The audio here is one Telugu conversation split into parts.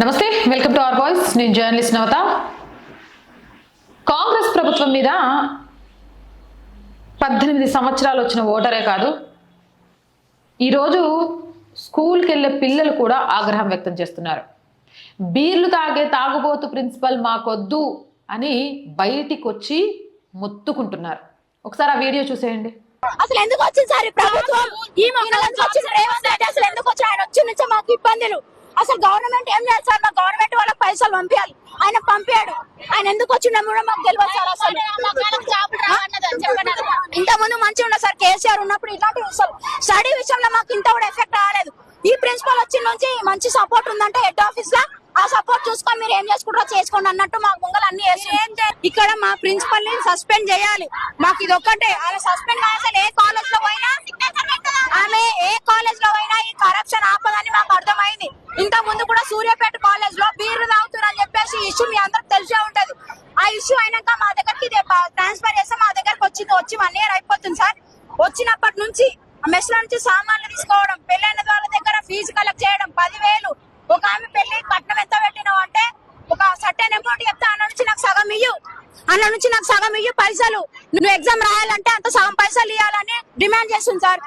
నమస్తే వెల్కమ్ టు అవర్ వాయిస్. నేను జర్నలిస్ట్ నవత. కాంగ్రెస్ ప్రభుత్వం మీద పద్దెనిమిది సంవత్సరాలు వచ్చిన ఓటరే కాదు ఈరోజు స్కూల్కి వెళ్ళే పిల్లలు కూడా ఆగ్రహం వ్యక్తం చేస్తున్నారు. బీర్లు తాగే తాగుబోతు ప్రిన్సిపల్ మాకొద్దు అని బయటికి వచ్చి మొత్తుకుంటున్నారు. ఒకసారి ఆ వీడియో చూసేయండి. అసలు ఎందుకు వచ్చింది సార్ ఈ ప్రభుత్వం? ఈ వచ్చింది రేవంత్ రెడ్డి అసలు ఎందుకు వచ్చి ఆయన వచ్చి నుంచి మాకు ఇబ్బందులు. అసలు గవర్నమెంట్ ఏం లేదు సార్? మా గవర్నమెంట్ వాళ్ళకి పైసలు పంపించాలి. ఆయన పంపాడు. ఆయన ఎందుకు వచ్చిండో కూడా మాకు తెలియదు సార్ అసలు. ఇంత ముందు మంచిగా ఉన్నా సార్ కేసీఆర్ ఉన్నప్పుడు ఇలాంటి అసలు. స్టడీ విషయంలో మాకు ఇంత కూడా ఎఫెక్ట్ రాలేదు. ఈ ప్రిన్సిపల్ వచ్చిన నుంచి మంచి సపోర్ట్ ఉందంటే హెడ్ ఆఫీస్ లా ఆ సపోర్ట్ చూసుకొని మీరు ఏం చేసుకుంటారో చేసుకోండి అన్నట్టు మాకు ముంగలు అన్ని ఇక్కడ మా ప్రిన్సిపల్ని సస్పెండ్ చేయాలి. మాకు ఇది ఒక్కటే అలా సస్పెండ్ అసలు ఏ కాలేజ్లో పోయినా ఆమె ఏ కాలేజ్లో పోయినా ఈ కరప్షన్ ఆపదని మాకు అర్థమైంది ఇంత ముందు కూడా సూర్యాపేట కాలేజ్లో బీర్లు తాగుతారని చెప్పేసి ఇష్యూ మీ అందరికి తెలిసే ఉంటది ఆ ఇష్యూ అయినాక మా దగ్గరికి ట్రాన్స్ఫర్ చేస్తే మా దగ్గరకు వచ్చింది. వచ్చి వన్ ఇయర్ అయిపోతుంది సార్. వచ్చినప్పటి నుంచి మెస్ నుంచి సామాన్లు తీసుకోవడం పెళ్ళైన వాళ్ళ దగ్గర ఫీజు కలెక్ట్ చేయడం పదివేలు. ఒక ఆమె పెళ్ళి కట్నం ఎంత పెట్టినావు అంటే ఒక సర్టెన్ అమౌంట్ చెప్తే. అన్న నుంచి నాకు సగం ఇయ్యు. అన్న నుంచి నాకు సగం ఇయ్యు పైసలు. నువ్వు ఎగ్జామ్ రాయాలంటే అంత సగం పైసలు ఇవ్వాలని డిమాండ్ చేస్తుంది సార్.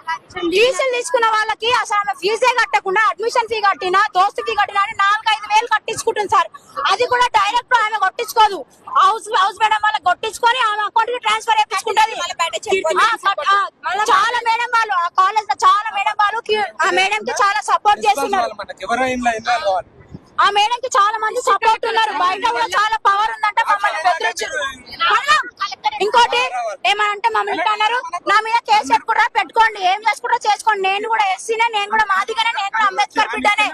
ఫీజులు తీసుకున్న వాళ్ళకి అసలు ఆమె ఫీజే కట్టకుండా అడ్మిషన్ ఫీ కట్టినా దోస్తు ఫీ కట్టినా అని నాలుగు ఐదు వేలు కట్టించుకుంటుంది సార్. అది కూడా డైరెక్ట్ ఆమె కొట్టించుకోదు. హౌస్ హౌస్ మేడం వాళ్ళకి కొట్టించుకొని ఆమె అకౌంట్కి ట్రాన్స్ఫర్ ఆ, చాలా మేడం వాళ్ళు ఆ కాలేజ్లో చాలా మేడం వాళ్ళు ఆ మేడం కి చాలా సపోర్ట్ చేస్తున్నారు. ఆ మేడం కి చాలా మంది సపోర్ట్ ఉన్నారు. బయట కూడా చాలా పవర్ ఉందంటే మమ్మల్ని బెదిరించారు. ఏమనంటే మమ్మల్ని అన్నారు? నా మీద కేసు పెట్టుకుంటారా? పెట్టుకోండి. ఏం చేసుకుంటారో చేసుకోండి. నేను కూడా ఎస్సీనే నేను కూడా మాదిగానే నేను కూడా అంబేద్కర్ బిడ్డనే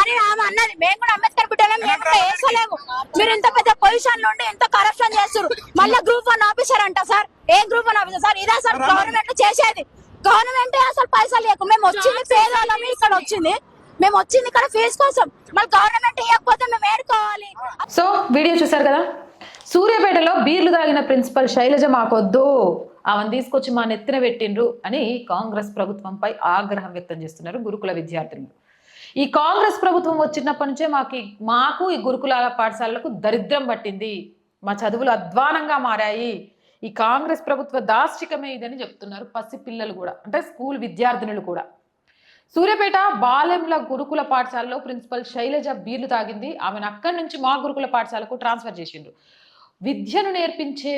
అని ఆమె అన్నది. మేము కూడా అంబేద్కర్ బిడ్డనే మేము కూడా వేసలేము మీరు ఇంత పెద్ద పొజిషన్ నుండి ఎంత కరప్షన్ చేస్తారు మళ్ళీ గ్రూప్ వన్ ఆఫీసర్ అంట సార్. ఏ గ్రూప్ వన్ ఆఫీసర్ సార్ ఇదే సార్ గవర్నమెంట్ చేసేది. గవర్నమెంట్ అసలు పైసలు లేకు. మేము వచ్చింది పేదవాళ్ళమి ఇక్కడ వచ్చింది. మేము వచ్చింది ఇక్కడ ఫీజు కోసం. మళ్ళీ గవర్నమెంట్ ఇవ్వకపోతే మేము ఏడుకోవాలి. సో వీడియో చూశారు కదా? సూర్యాపేటలో బీర్లు తాగిన ప్రిన్సిపల్ శైలజ మాకొద్దు. ఆమెను తీసుకొచ్చి మా నెత్తిన పెట్టిండ్రు అని కాంగ్రెస్ ప్రభుత్వంపై ఆగ్రహం వ్యక్తం చేస్తున్నారు గురుకుల విద్యార్థులు. ఈ కాంగ్రెస్ ప్రభుత్వం వచ్చినప్పటి నుంచే మాకు మాకు ఈ గురుకుల పాఠశాలలకు దరిద్రం పట్టింది. మా చదువులు అధ్వానంగా మారాయి. ఈ కాంగ్రెస్ ప్రభుత్వ దాష్టికమే ఇదని చెప్తున్నారు పసి పిల్లలు కూడా అంటే స్కూల్ విద్యార్థినులు కూడా. సూర్యాపేట బాలెంల గురుకుల పాఠశాలలో ప్రిన్సిపల్ శైలజ బీర్లు తాగింది. ఆమెను అక్కడి నుంచి మా గురుకుల పాఠశాలకు ట్రాన్స్ఫర్ చేసిండ్రు. విద్యను నేర్పించే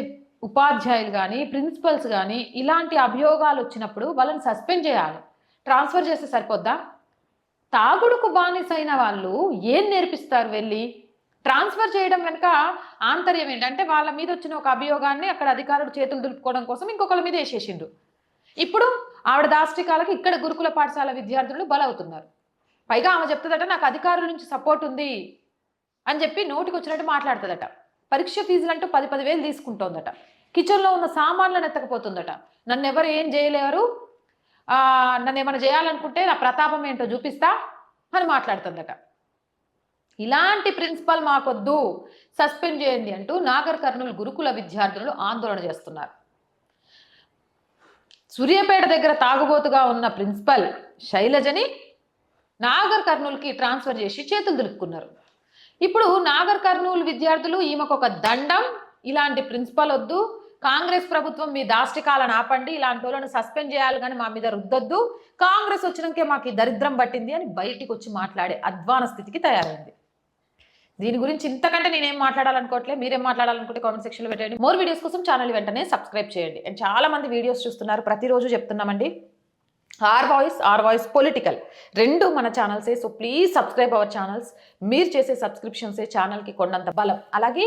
ఉపాధ్యాయులు కానీ ప్రిన్సిపల్స్ కానీ ఇలాంటి అభియోగాలు వచ్చినప్పుడు వాళ్ళని సస్పెండ్ చేయాలి. ట్రాన్స్ఫర్ చేస్తే సరిపోద్దా? తాగుడుకు బానిసైన వాళ్ళు ఏం నేర్పిస్తారు వెళ్ళి? ట్రాన్స్ఫర్ చేయడం వెనుక ఆంతర్యం ఏంటంటే వాళ్ళ మీద వచ్చిన ఒక అభియోగాన్ని అక్కడ అధికారులు చేతులు దులుపుకోవడం కోసం ఇంకొకళ్ళ మీద వేసేసిండ్రు. ఇప్పుడు ఆవిడ దాష్టికాలకు ఇక్కడ గురుకుల పాఠశాల విద్యార్థులు బలవుతున్నారు. పైగా ఆమె చెప్తుందట నాకు అధికారుల నుంచి సపోర్ట్ ఉంది అని చెప్పి నోటికి వచ్చినట్టు మాట్లాడుతుందట. పరీక్ష ఫీజులు అంటూ పది పదివేలు తీసుకుంటోందట. కిచెన్లో ఉన్న సామాన్లను ఎత్తకపోతుందట నన్ను ఎవరు ఏం చేయలేరు? నన్ను ఏమైనా చేయాలనుకుంటే నా ప్రతాపం ఏంటో చూపిస్తా అని మాట్లాడుతుందట. ఇలాంటి ప్రిన్సిపల్ మాకొద్దు. సస్పెండ్ చేయండి అంటూ నాగర్ కర్నూలు గురుకుల విద్యార్థులు ఆందోళన చేస్తున్నారు. సూర్యాపేట దగ్గర తాగుబోతుగా ఉన్న ప్రిన్సిపల్ శైలజని నాగర్ కర్నూలుకి ట్రాన్స్ఫర్ చేసి చేతులు దులుపుకున్నారు. ఇప్పుడు నాగర్ కర్నూలు విద్యార్థులు ఈమెకు ఒక దండం ఇలాంటి ప్రిన్సిపల్ వద్దు. కాంగ్రెస్ ప్రభుత్వం మీ దాష్టికాలను ఆపండి ఇలాంటి వాళ్ళని సస్పెండ్ చేయాలి కానీ మా మీద రుద్దొద్దు. కాంగ్రెస్ వచ్చినాకే మాకు ఈ దరిద్రం పట్టింది అని బయటికి వచ్చి మాట్లాడే అధ్వాన స్థితికి తయారైంది. దీని గురించి ఇంతకంటే నేనేం మాట్లాడాలనుకోవట్లే మీరేం మాట్లాడాలనుకుంటే కామెంట్ సెక్షన్లో పెట్టండి. మోర్ వీడియోస్ కోసం ఛానల్ వెంటనే సబ్స్క్రైబ్ చేయండి. అండ్ చాలా మంది వీడియోస్ చూస్తున్నారు ప్రతిరోజు చెప్తున్నామండి. R voice R voice political రెండు మన ఛానల్సే so please subscribe our channels మీరు చేసే సబ్స్క్రిప్షన్సే ఛానల్కి కొండంత బలం. అలాగే